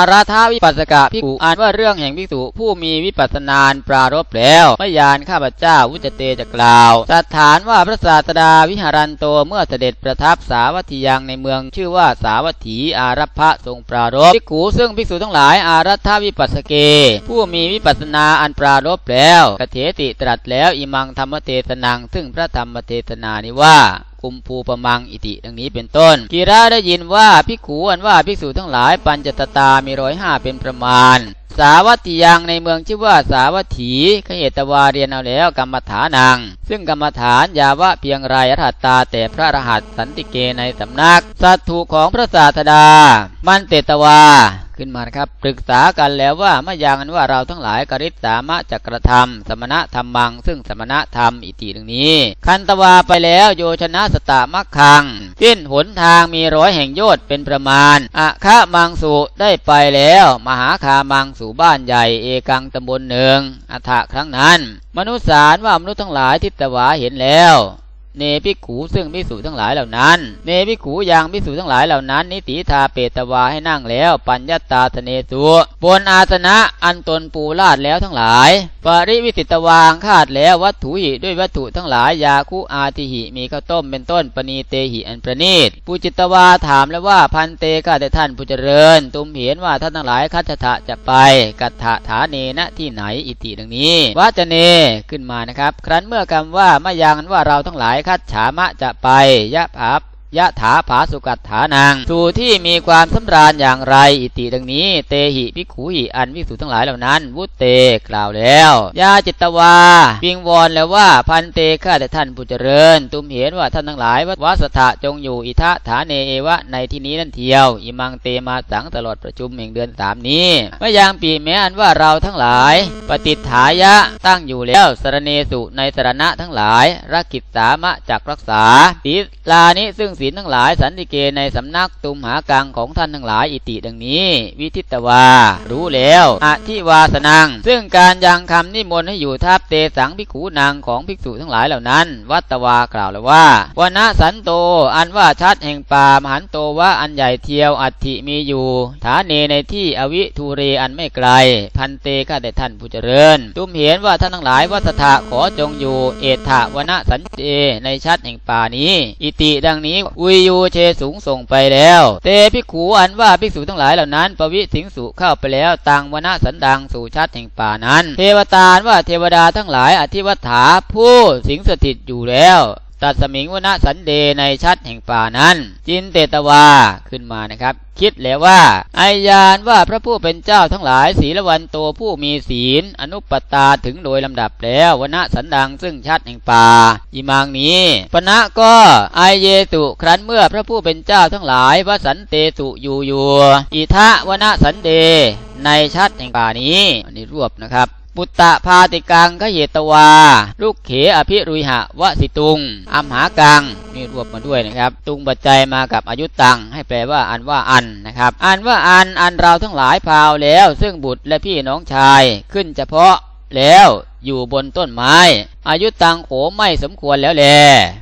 อาราธาวิปัสสกะภิกขุอ่านว่าเรื่องแห่งภิกษุผู้มีวิปัสสนานปรารบแล้วพยานข้าพเจ้าวุจเตจะกล่าวสัฐานว่าพระศาสดาวิหารันโตเมื่อเสด็จประทับสาวัตถียังในเมืองชื่อว่าสาวัตถีอารัพะทรงปรารบภิกขุซึ่งภิกษุทั้งหลายอารัธาวิปัสสเก ผู้มีวิปัสสนาอันปรารบแล้วกเถติตรัสแล้วอิมังธรรมเทศนังซึ่งพระธรรมเทศนานี้ว่า กุมภูปมังอิติดังนี้เป็นต้นกีระได้ยินว่าภิกขุอันว่าภิกษุทั้งหลายปัญจตตามีร้อยห้าเป็นประมาณ สาวัตติยังในเมืองชื่อว่าสาวัตถีขเหตวาเรียนเอาแล้วกรรมฐานัง ซึ่งกรรมฐานยาวะเพียงไรยถัตตาแต่พระรหัสสันติเกในสำนัก สัตถุของพระศาสดา มันเตตวาขึ้นมาครับปรึกษากันแล้วว่าเมื่อยางนั้นว่าเราทั้งหลายกริษสามะจักระทำสมณธรรมัง ซึ่งสมณธรรมอิติดังนี้ คันตวาไปแล้วโยชนะสตามักคัง สิ้นหนทางมีร้อยแห่งโยชน์เป็นประมาณอะคะมังสุได้ไปแล้ว มหาคามังสสู่บ้านใหญ่เอกังตำบลหนึ่งอัฐะครั้งนั้น มนุษย์สารว่ามนุษย์ทั้งหลายทิตวาเห็นแล้ว เนพิขูซึ่งพิสูจทั้งหลายเหล่านั้น เนพิขูยังพิสูจทั้งหลายเหล่านั้น นิติทาเปตวาให้นั่งแล้ว ปัญญาตาสเนสุบนอาสนะอันตนปูลาดแล้วทั้งหลาย ปริวิสิตวางคาดแล้ววัตถุหิด้วยวัตถุทั้งหลายยาคุอาติหิมีข้าวต้มเป็นต้นปณีเตหิอันประณีตปูจิตวาถามแล้วว่าพันเตกาแต่ท่านผู้เจริญ ตุมเห็นว่าท่านทั้งหลายคัจฉะจะไปกัตถะฐานเนนะที่ไหนอิติดังนี้วัจเนขึ้นมานะครับ ครั้นเมื่อคำว่ามายังว่าเราทั้งหลายคัดฉามะจะไปยะภาพ ยะถาผาสุกัตถานังสู่ที่มีความสำราญอย่างไรอิติดังนี้ เตหิพิขูหิอันวิสุทั้งหลายเหล่านั้น วุตเตกล่าวแล้วยาจิตตวาวิงวอนแล้วว่าพันเตข้าแต่ท่านผู้เจริญ ตุมเห็นว่าท่านทั้งหลายวัสถะจงอยู่อิทะฐานเนเอวะในที่นี้นั่นเทียว อิมังเตมาสังตลอดประชุมแห่งเดือนสามนี้เมื่อยางปีแม้อันว่าเราทั้งหลาย ปฏิฐายะตั้งอยู่แล้วสรเนสุในสรณะทั้งหลายรักกิจสามะจักรักษาศีลานิซึ่งศีลทั้งหลายสันติเกในสำนักตุมหากังของท่านทั้งหลายอิติดังนี้ วิทิตวา รู้แล้วอธิวาสนัง ซึ่งการยังคำนิมนต์ให้อยู่ทับเตสังภิกขูนางของภิกษุทั้งหลายเหล่านั้น วัตวากล่าวแล้วว่าวนะสันโต อันว่าชัดแห่งป่ามหันโตว่าอันใหญ่เทียวอัติมีอยู่ ฐานเนในที่อวิทูเรอันไม่ไกล พันเตก็แต่ท่านผู้เจริญ ตุมเห็นว่าท่านทั้งหลายวัสถะขอจงอยู่ เอถะวนะสันเจในชัดแห่งป่านี้ อิติดังนี้วิยยูเชสูงส่งไปแล้ว เตพิขูอันว่าภิกษุทั้งหลายเหล่านั้นปวิสิงสุเข้าไปแล้วตังวนะสันดังสู่ชัดแห่งป่านั้น เทวตาว่าเทวดาทั้งหลายอธิวัฏฐาผู้สิงสถิตอยู่แล้ว ตัดสมิงวนะสันเดในชัดแห่งป่านั้น จินเตตวาขึ้นมานะครับ คิดแล้วว่าไอยานว่าพระผู้เป็นเจ้าทั้งหลายศีลวันโตผู้มีศีล อนุปตาถึงโดยลำดับแล้ววนะสันดังซึ่งชัดแห่งป่าอิมางนี้ปณะก็ไอเยตุครั้นเมื่อพระผู้เป็นเจ้าทั้งหลายวสันเตตุอยู่อยู่อิทะวนะสันเดในชัดแห่งป่านี้อันนี้รวบนะครับ ปุตตะพาติกังขเหตวา ลูกเขอภิรุยหะวสิตุงอัมหากังนี่รวบมาด้วยนะครับ ตุงปัจจัยมากับอายุตัง ให้แปลว่าอันว่าอันนะครับ อันว่าอันอันเราทั้งหลายพาวแล้ว ซึ่งบุตรและพี่น้องชายขึ้นเฉพาะแล้วอยู่บนต้นไม้ อายุตังโขไม่สมควรแล้วแล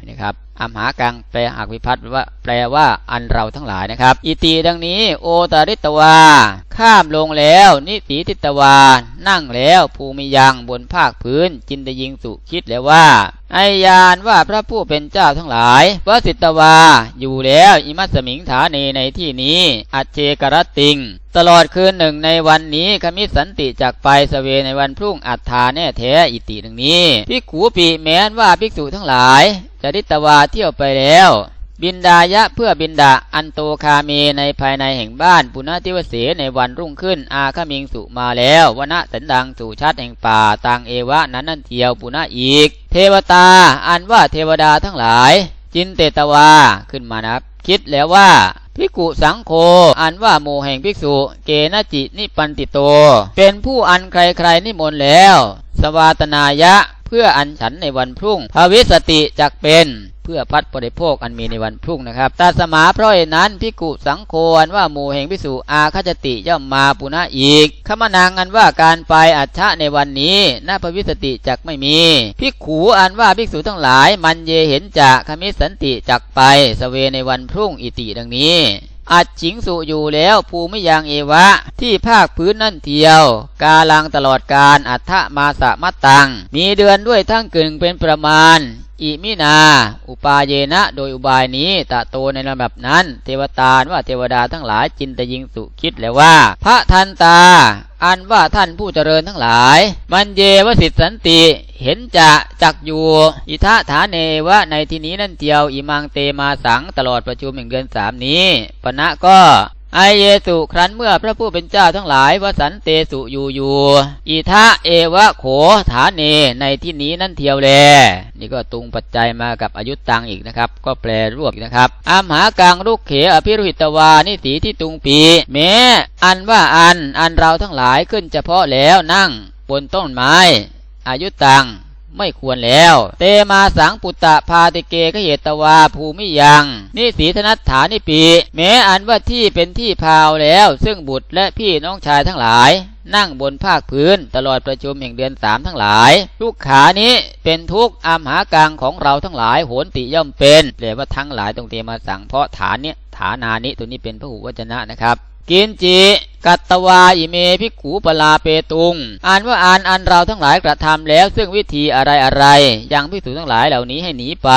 นะครับ อัมหากังแปลอักวิพัฒน์ว่าแปลว่าอันเราทั้งหลายนะครับ อิติดังนี้ โอตาริตวา ข้ามลงแล้ว นิสีติตวา นั่งแล้วภูมิยังบนภาคพื้น จินตยิงสุคิดแล้วว่าไอยานว่าพระผู้เป็นเจ้าทั้งหลายวสิตวา อยู่แล้วอิมัสมิงฐานีในที่นี้ อัจเจกรติง ตลอดคืนหนึ่งในวันนี้ขมิสันติจากไปสเวในวันพรุ่งอัฏฐาแน่แท้อิติดังนี้ พิกขูปีแม้นว่าภิกษุทั้งหลาย จริตวาเที่ยวไปแล้ว บินดายะเพื่อบินดาอันโตคาเมในภายในแห่งบ้านปุณติวเสในวันรุ่งขึ้น อาคามิงสุมาแล้ววนะสันดังสู่ชัดแห่งป่าตังเอวะนั้นนั่นเทียวปุณอีก เทวตาอันว่าเทวดาทั้งหลาย จินเตตวาขึ้นมานับ คิดแล้วว่าภิกขุสังโฆอันว่าโมแห่งภิกษุ เกณจินิปันติโต เป็นผู้อันใครๆนิมนต์แล้ว สวาตนายะ เพื่ออันฉันในวันพรุ่งภาวิสติจักเป็นเพื่อพัดบริโภคอันมีในวันพรุ่งนะครับตาสมาเพราะเหตุนั้นพิกุสังโฆอันว่าหมู่แห่งพิสุอาคจติย่อมมาปุณะอีกขมานางอันว่าการไปอัจฉะในวันนี้นาภวิสติจักไม่มีพิกขูอันว่าภิกษุทั้งหลาย มันเยเห็นจะคมิสันติจักไปสเวในวันพรุ่งอิติดังนี้ อัดฉิงสุอยู่แล้วภูมิยังเอวะ ที่ภาคพื้นนั่นเทียว กาลังตลอดการอัฏฐมาสะมัตตัง มีเดือนด้วยทั้งกึ่งเป็นประมาณอิมินา อุปาเยนะ โดยอุบายนี้ตะโตในลำดับนั้น เทวตาว่าเทวดาทั้งหลายจินตยิงสุคิดแล้วว่า พระทันตา อันว่าท่านผู้เจริญทั้งหลาย มันเยวสิทธสันติเห็นจะจักอยู่ อิทะฐานเนวะในที่นี้นั่นเจียวอิมังเตมาสังตลอดประชุมแห่งเดือนสามนี้ปณะก็ ไอเยสุครั้นเมื่อพระผู้เป็นเจ้าทั้งหลายวสันเตสุอยู่อยู่อิทะเอวะโขฐานเนในที่นี้นั่นเทียวแล นี่ก็ตุงปัจจัยมากับอายุตังอีกนะครับ ก็แปลรวบนะครับอามหากังลูกเขอภิรุหิตวานิสีที่ตุงปีแม้อันว่าอันอันเราทั้งหลายขึ้นเฉพาะแล้วนั่งบนต้นไม้อายุตัง ไม่ควรแล้ว เตมาสังปุตตะพาติเกขเหตวาภูมิยังนี่สีธนัตถานิปีแม้อันว่าที่เป็นที่พาวแล้ว ซึ่งบุตรและพี่น้องชายทั้งหลาย นั่งบนภาคพื้นตลอดประชุมแห่งเดือนสามทั้งหลายทุกขานี้เป็นทุกอามหากังของเราทั้งหลายโหนติย่อมเป็นเรียกว่าทั้งหลายตรงเตมาสังเพราะฐานเนี้ยฐานานิตัวนี้เป็นพระหูวจนะนะครับ กินจิกัตตวาอิเมพิกูปลาเปตุง อ่านว่าอ่านอันเราทั้งหลายกระทำแล้ว ซึ่งวิธีอะไรอะไรยังพิสูจทั้งหลายเหล่านี้ให้หนีไป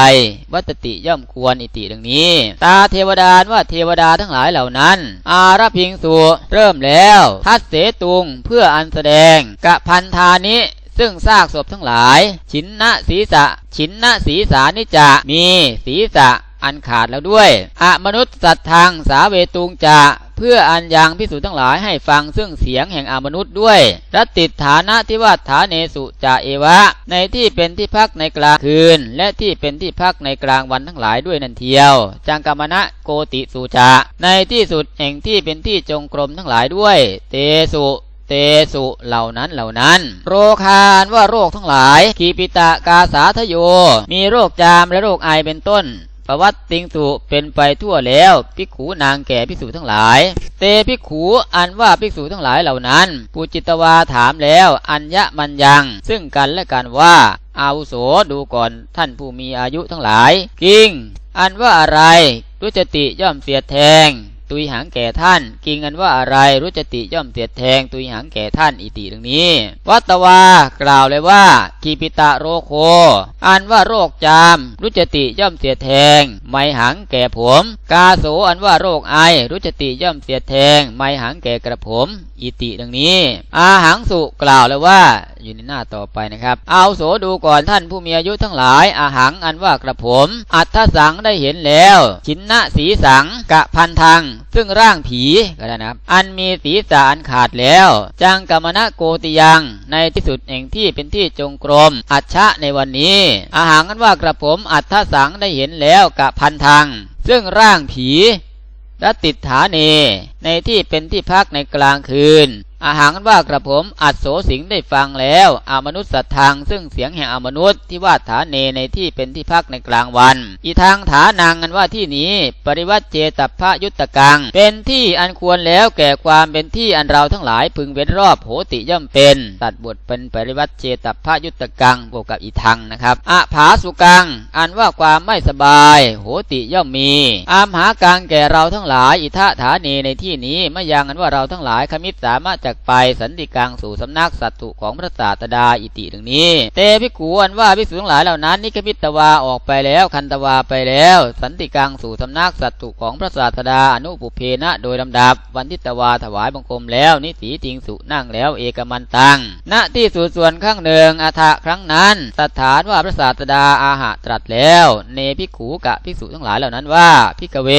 วัตติย่อมควรอิติดังนี้ ตาเทวดาว่าเทวดาทั้งหลายเหล่านั้น อารพิงสุเริ่มแล้วทัดเสตุงเพื่ออันแสดงกะพันธานิซึ่งซากศพทั้งหลาย ชินนะศีรษะชินนะศีรษานิจะมีศีรษะอันขาดแล้วด้วย อมนุษย์สัตว์ทางสาเวตุงจะ พื่ออันยังพิสูจน์ทั้งหลายให้ฟังซึ่งเสียงแห่งอมนุษย์ด้วย รัตติฐานะที่ว่าฐานเนสุจาเอวะ ในที่เป็นที่พักในกลางคืน และที่เป็นที่พักในกลางวันทั้งหลายด้วยนันเทียว จังกรรมณะโกติสุจาในที่สุดแห่งที่เป็นที่จงกรมทั้งหลายด้วย เตสุเตสุเหล่านั้นเหล่านั้น โรคานว่าโรคทั้งหลาย ขีปิตะกาสาทโย มีโรคจามและโรคไอเป็นต้น ประวัติติงสุเป็นไปทั่วแล้วภิกขูนางแก่ภิกษุทั้งหลาย เตภิกขูอันว่าภิกษุทั้งหลายเหล่านั้นปูจิตวาถามแล้ว อัญญมันยัง ซึ่งกันและกันว่าอาวุโสดูก่อนท่านผู้มีอายุทั้งหลาย กิงอันว่าอะไรดุจติย่อมเสียแทง ตุยหางแก่ท่าน กิงอันว่าอะไรรุจติย่อมเสียดแทงตุยหางแก่ท่านอิติดังนี้ วัตวากล่าวเลยว่ากีปิตะโรโคอันว่าโรคจาม รุจติย่อมเสียดแทง ไมหังแก่ผม กาโสอันว่าโรคไอ รุจติย่อมเสียดแทง ไมหังแก่กระผม อิติดังนี้ อาหังสุกล่าวเลยว่า อยู่ในหน้าต่อไปนะครับ เอาโสดูก่อนท่านผู้มีอายุทั้งหลายอาหังอันว่ากระผม อัทธสังได้เห็นแล้วชินนะสีสังกะพันทัง ซึ่งร่างผีก็ได้นะครับ อันมีศีรษะอันขาดแล้ว จังกรรมณะโกติยังในที่สุดแห่งที่เป็นที่จงกรม อัชชะในวันนี้ อาหังอันว่ากระผม อัทธสังได้เห็นแล้วกะพันทัง ซึ่งร่างผีและติดฐาเนในที่เป็นที่พักในกลางคืน อาหารว่ากระผมอัดโสสิงได้ฟังแล้วอามนุษย์สัตทางซึ่งเสียงแห่งอมนุษย์ที่ว่าฐานเนในที่เป็นที่พักในกลางวัน อีทางฐานังกันว่าที่นี้ ปริวัติเจตพระยุตตกัง เป็นที่อันควรแล้วแก่ความเป็นที่อันเราทั้งหลายพึงเว้นรอบโหติย่อมเป็น ตัดบทเป็นปริวัติเจตพระยุตตกังบวกกับอีทางนะครับอะผาสุกัง อันว่าความไม่สบาย โหติย่อมมี อามหากังแก่เราทั้งหลายอิทะฐานีในที่นี้ไม่ยังอันว่าเราทั้งหลายคมิตสามารถจากไปสันติกังสู่สำนักสัตถุของพระศาสดาอิติดังนี้ เตพิกูอันว่าพิสุทั้งหลายเหล่านั้นนิคมิตตวาออกไปแล้วคันตวาไปแล้ว สันติกังสู่สำนักสัตถุของพระศาสดาอนุปุเพนะโดยลำดับ วันทิตวาถวายบังคมแล้ว นิสีติงสุนั่งแล้วเอกมันตังณที่สุดส่วนข้างหนึ่งอาทะครั้งนั้นสถานว่าพระศาสดาอาหะตรัสแล้ว เนพิขูกะภิกษุทั้งหลายเหล่านั้นว่าพิกเว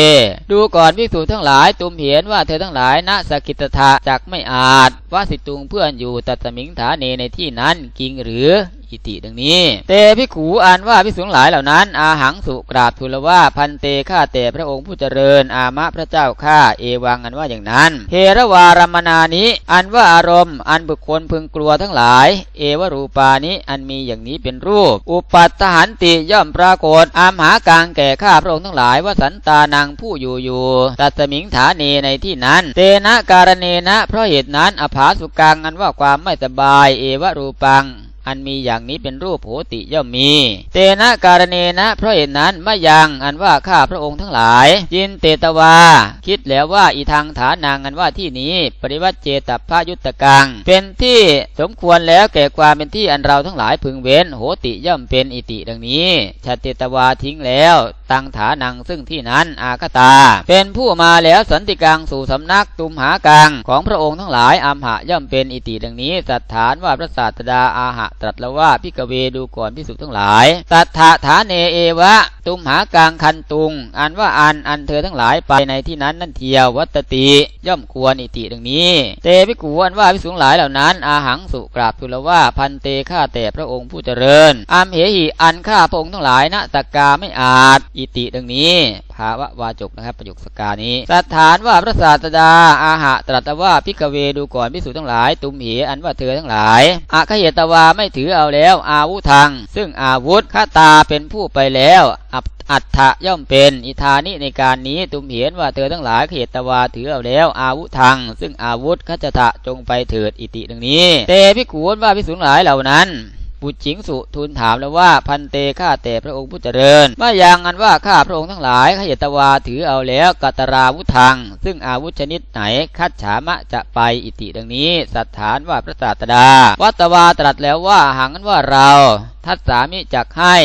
ดูก่อนภิกษุทั้งหลายตุมเห็นว่าเธอทั้งหลายณสกิตทะจักไม่อาจว่าสิตุงเพื่อนอยู่ตัดสมิงฐาเนในที่นั้นกิงหรือ อิติดังนี้ เตพิขูอ่านว่าพิสุงหลายเหล่านั้น อาหังสุกราบทูลว่าพันเตข้าแต่พระองค์ผู้เจริญ อามะพระเจ้าข้าเอวังอันว่าอย่างนั้นเทระวารมนานิอันว่าอารมณ์ อันบุคคลพึงกลัวทั้งหลาย เอวรูปานิอันมีอย่างนี้เป็นรูป อุปัตหันติย่อมปรากฏ อามหากางแก่ข้าพระองค์ทั้งหลายว่าสันตานังผู้อยู่อยู่ตัสมิงฐานีในที่นั้น เตนะการเนนะ เพราะเหตุนั้นอภาสุกังอันว่าความไม่สบาย เอวรูปัง อันมีอย่างนี้เป็นรูปโหติย่อมมี เตนะการเนนะ เพราะเหตุนั้นมายังอันว่าข้าพระองค์ทั้งหลาย จินเตตวา คิดแล้วว่าอีทางฐานางอันว่าที่นี้ ปริวัติเจตพายุตกัง เป็นที่สมควรแล้วแก่ความเป็นที่อันเราทั้งหลายพึงเว้น โหติย่อมเป็นอิติดังนี้ชาเตตวาทิ้งแล้ว ตังฐานังซึ่งที่นั้นอาคตา เป็นผู้มาแล้วสันติกังสู่สำนักตุมหากังของพระองค์ทั้งหลายอัมหะย่อมเป็นอิติดังนี้สัทธานว่าพระศาสดาอาหะตรัสล้วว่าพิกเวดูก่อนพิสุทั้งหลายสัทธาฐานเนเอวะ ตุมหากางคันตุง อันว่าอันอันเธอทั้งหลายไปในที่นั้นนั่นเทียววัตติย่อมควรอิติดังนี้ เตพิกูอันว่าพิสุทั้งหลายเหล่านั้น อาหังสุกราบทูลว่าพันเตข้าแต่พระองค์ผู้เจริญอามเหหิอันข้าพระองค์ทั้งหลายนะตะกาไม่อาจอิติดังนี้ภาวะวาจกนะครับประโยคสกานี้สัทธานว่าพระศาสดาอาหะตรัสว่าพิกเวดูก่อนพิสุทั้งหลาย ตุมเหอันว่าเธอทั้งหลายอาคเหตวาไม่ถือเอาแล้ว อาวุธัง ซึ่งอาวุธข้าตาเป็นผู้ไปแล้วอับอัฏฐะย่อมเป็นอิธานิในการนี้ตุมเห็นว่าเธอทั้งหลายเขตตวาถือเอาแล้ว อาวุธัง ซึ่งอาวุธขจตะจงไปเถิดอิติดังนี้ เตพิขูนว่าพิสุงหลายเหล่านั้น บุตรจิงสุทูลถามแล้วว่าพันเตข้าแต่พระองค์ผู้เจริญว่าอย่างอันว่าข้าพระองค์ทั้งหลายขยตวาถือเอาแล้วกัตราวุธัง ซึ่งอาวุธชนิดไหนคัดฉามะจะไปอิติดังนี้ สัทธานว่าพระศาสดา วัตวาตรัสแล้วว่าหังนั้นว่าเรา ทัตสามิจักให้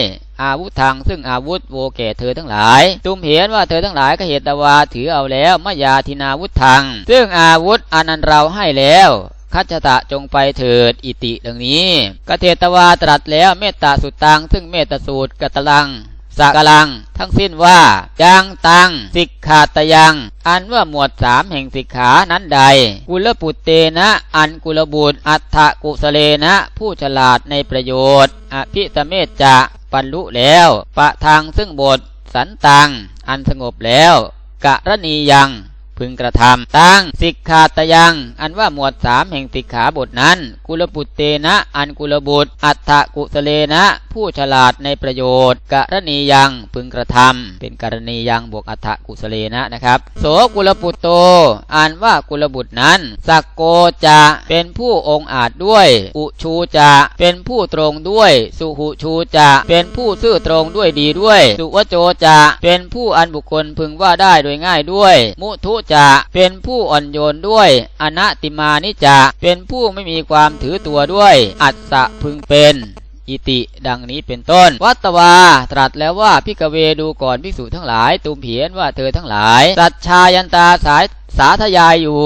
อาวุธทางซึ่งอาวุธโวแก่เธอทั้งหลายตุมเห็นว่าเธอทั้งหลายก็เหตวาถือเอาแล้วมายาทินาวุธทางซึ่งอาวุธอันนั้นเราให้แล้ว คัจตะจงไปเถิดอิติดังนี้ กเทตวาตรัสแล้วเมตตาสุดตังซึ่งเมตตาสูตรกตลังสกลัง ทั้งสิ้นว่ายังตังสิกขาตยัง อันว่าหมวดสามแห่งสิกขานั้นใด กุลปุตเตนะ อันกุลบุตรอัฏฐกุสเลนะ ผู้ฉลาดในประโยชน์ อภิสเมตจะบรรลุแล้วปะทางซึ่งบท สันตัง อันสงบแล้วกะรณียัง พึงกระทำตั้งสิกขาตยัง อันว่าหมวดสามแห่งสิกขาบทนั้น กุลปุตเตนะ อันกุลบุตร อัฏฐกุสเลนะ ผู้ฉลาดในประโยชน์กรณียังพึงกระทำเป็นกรณียังบวกอัฏฐกุสเลนะนะครับโสกุลปุตรโตอันว่ากุลบุตรนั้นสักโกจะเป็นผู้องอาจด้วย อุชูจะเป็นผู้ตรงด้วย สุหุชูจะเป็นผู้ซื่อตรงด้วยดีด้วย สุวโจจะเป็นผู้อันบุคคลพึงว่าได้โดยง่ายด้วย มุทุจะเป็นผู้อ่อนโยนด้วยอนัติมานิจะเป็นผู้ไม่มีความถือตัวด้วย อัตสะพึงเป็นอิติดังนี้เป็นต้น วัตวา ตรัสแล้วว่าพิกเวดูก่อนภิกษุทั้งหลาย ตุมเพียนว่าเธอทั้งหลายสัจชายันตาสายสาธยายอยู่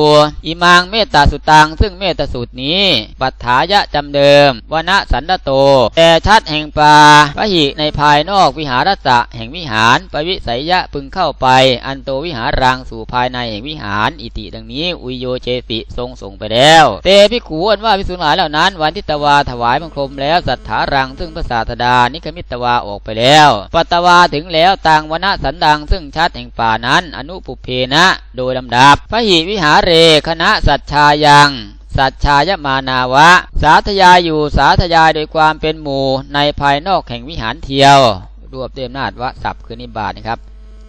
อิมังเมตตาสุตัง ซึ่งเมตตาสูตรนี้ ปัฏฐายะจำเดิมวนะสันตโต แต่ชัดแห่งปาพระหิในภายนอกวิหารสะแห่งวิหาร ปวิสัยยะพึงเข้าไป อันโตวิหารังสู่ภายในแห่งวิหาร อิติดังนี้ อุยโยเจสิทรงส่งไปแล้ว เตพิขูอันว่าพิสุหลายเหล่านั้น วันทิตวาถวายบังคมแล้ว สัทธารัง ซึ่งพระศาสดานิคมิตวาออกไปแล้วปัตตวาถึงแล้วต่างวนะสันดัง ซึ่งชัดแห่งป่านั้น อนุปุเพนะ โดยลำดับพระหิวิหารเรคณะสัจชายัง สัจชายมานาวะ สาธยายอยู่สาธยายโดยความเป็นหมู่ในภายนอกแห่งวิหารเทียว รวบเต็มนาฏวะศัพท์คือนิบาตนะครับ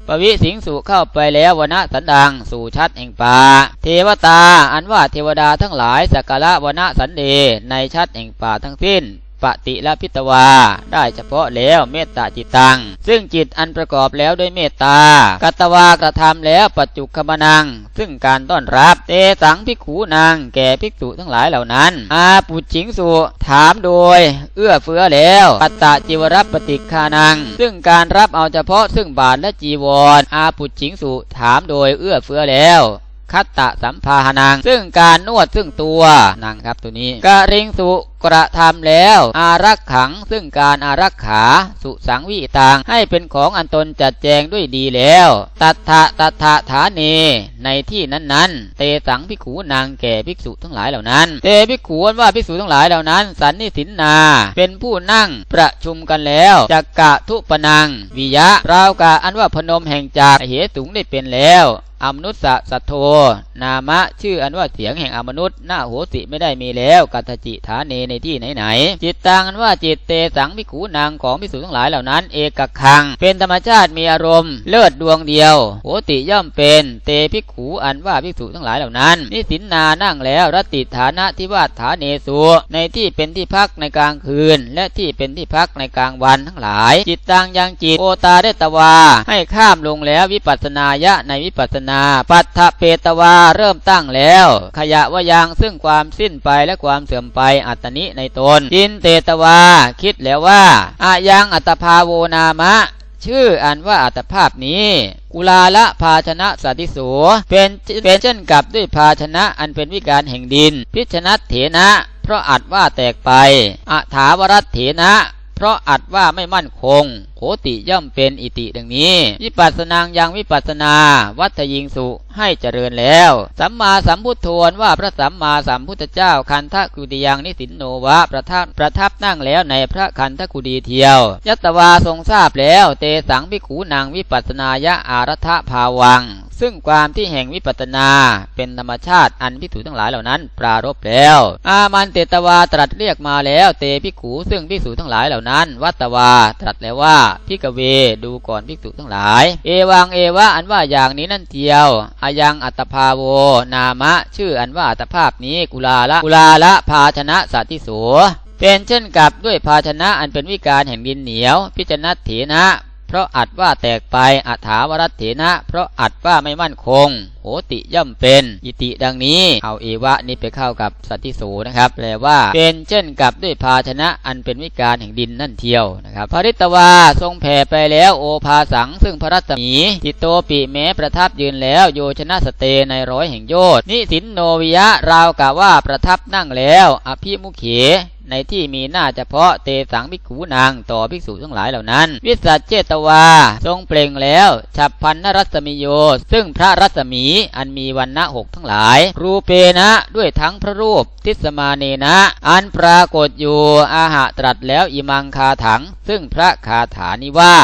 ปวิสิงสุเข้าไปแล้ววนะสันดังสู่ชัดแห่งป่าเทวตา อันว่าเทวดาทั้งหลายสักการะวนะสันเดในชัดแห่งป่าทั้งสิ้น ปฏิละพิตวา ได้เฉพาะแล้วเมตตาจิตตัง ซึ่งจิตอันประกอบแล้วด้วยเมตตา กัตวากระทำแล้วปัจจุคมนัง ซึ่งการต้อนรับ เตสังพิขูนาง แก่ภิกษุทั้งหลายเหล่านั้น อาปุจิงสุ ถามโดย เอื้อเฟื้อแล้วปัตตะจิวรับปฏิคานัง ซึ่งการรับเอาเฉพาะซึ่งบาทและจีวร อาปุจิงสุถามโดยเอื้อเฟื้อแล้วคัตตะสัมภาหนัง ซึ่งการนวดซึ่งตัวนั่งครับตัวนี้กะริงสุ กระทำแล้ว อารักขังซึ่งการอารักขาสุสังวิตังให้เป็นของอันตนจัดแจงด้วยดีแล้ว ตัทธะตัทธะฐาเนในที่นั้นๆ เตสังภิขูนางแก่ภิกษุทั้งหลายเหล่านั้น เตภิกขูนว่าภิกษุทั้งหลายเหล่านั้น สันนิสินนา เป็นผู้นั่งประชุมกันแล้วจักกะทุปนังวิยะราวกะอันว่าพนมแห่งจากเหตุงได้เป็นแล้วอมนุษสะสัทโธนามะ ชื่ออันว่าเสียงแห่งอมนุษย์หน้าโหสิไม่ได้มีแล้ว กัตจิฐานเนในในที่ไหนๆจิตตังอันว่าจิตเตสังภิขูนางของภิกษุทั้งหลายเหล่านั้น เอกคัง เป็นธรรมชาติมีอารมณ์ เลิศดวงเดียวโหติย่อมเป็นเตภิขูอันว่าภิกษุทั้งหลายเหล่านั้น นิสินนานั่งแล้วรติฐานะที่ว่าฐานเนสุในที่เป็นที่พักในกลางคืน และที่เป็นที่พักในกลางวันทั้งหลาย จิตตังยังจิตโอตาได้ตวา ให้ข้ามลงแล้ววิปัสสนายะในวิปัสสนา ปัตถเปตวาเริ่มตั้งแล้ว ขยะวยังซึ่งความสิ้นไปและความเสื่อมไปอัตนิในตนจินเตตวา คิดแล้วว่าอายังอัตภาโวนามะ ชื่ออันว่าอัตภาพนี้กุลาละภาชนะสัติสูเป็นเป็นเช่นกับด้วยภาชนะอันเป็นวิการแห่งดิน พิชนะเถนะ เพราะอัดว่าแตกไปอัถาวรัตเถนะ เพราะอัดว่าไม่มั่นคงโคติย่อมเป็นอิติดังนี้ วิปัสสนางยังวิปัสสนา วัฏยิงสุให้เจริญแล้ว สัมมาสัมพุทโธนว่าพระสัมมาสัมพุทธเจ้าคันทะกุติยังนิสินโนวะประทับประทับนั่งแล้วในพระคันทะกุดีเทียว ยัตวาทรงทราบแล้ว เตสังภิขูนางวิปัสสนายะอารัฐภาวัง ซึ่งความที่แห่งวิปัตนาเป็นธรรมชาติอันพิสูจทั้งหลายเหล่านั้น ปรารบแล้ว อามันเตตวาตรัสเรียกมาแล้ว เตภิขูซึ่งภิกษุทั้งหลายเหล่านั้น วัตวาตรัสแล้วว่าพิกเวดูก่อนภิกษุทั้งหลาย เอวังเอวะอันว่าอย่างนี้นั่นเทียวอายังอัตภาโวนามะ ชื่ออันว่าอัตภาพนี้กุลาละกุลาละภาชนะสัติโสเป็นเช่นกับด้วยภาชนะอันเป็นวิการแห่งดินเหนียว พิจนัตเถนะ เพราะอัดว่าแตกไป อัฐาวรัตเถนะ เพราะอัดว่าไม่มั่นคง โหติย่อมเป็น อิติดังนี้ เอาเอวะนี้ไปเข้ากับสัตติโสนะครับ แปลว่า เป็นเช่นกับด้วยภาชนะอันเป็นวิการแห่งดินนั่นเทียวนะครับ พระริตวาทรงแผ่ไปแล้วโอภาสัง ซึ่งพระรัตมี ติโตปิแม้ประทับยืนแล้วโยชนะสเตในร้อยแห่งโยชนิสินโนวิยะราวกะว่าประทับนั่งแล้ว อภิมุขเข ในที่มีหน้าเฉพาะเตสังภิกขูนางต่อภิกษุทั้งหลายเหล่านั้น วิสัชเจตวา ทรงเปล่งแล้วฉับพันนรัศมิโย ซึ่งพระรัศมีอันมีวันณะหกทั้งหลาย รูเปนะด้วยทั้งพระรูปทิสมาเนนะ อันปรากฏอยู่อาหะตรัสแล้วอิมังคาถัง ซึ่งพระคาถานิว่า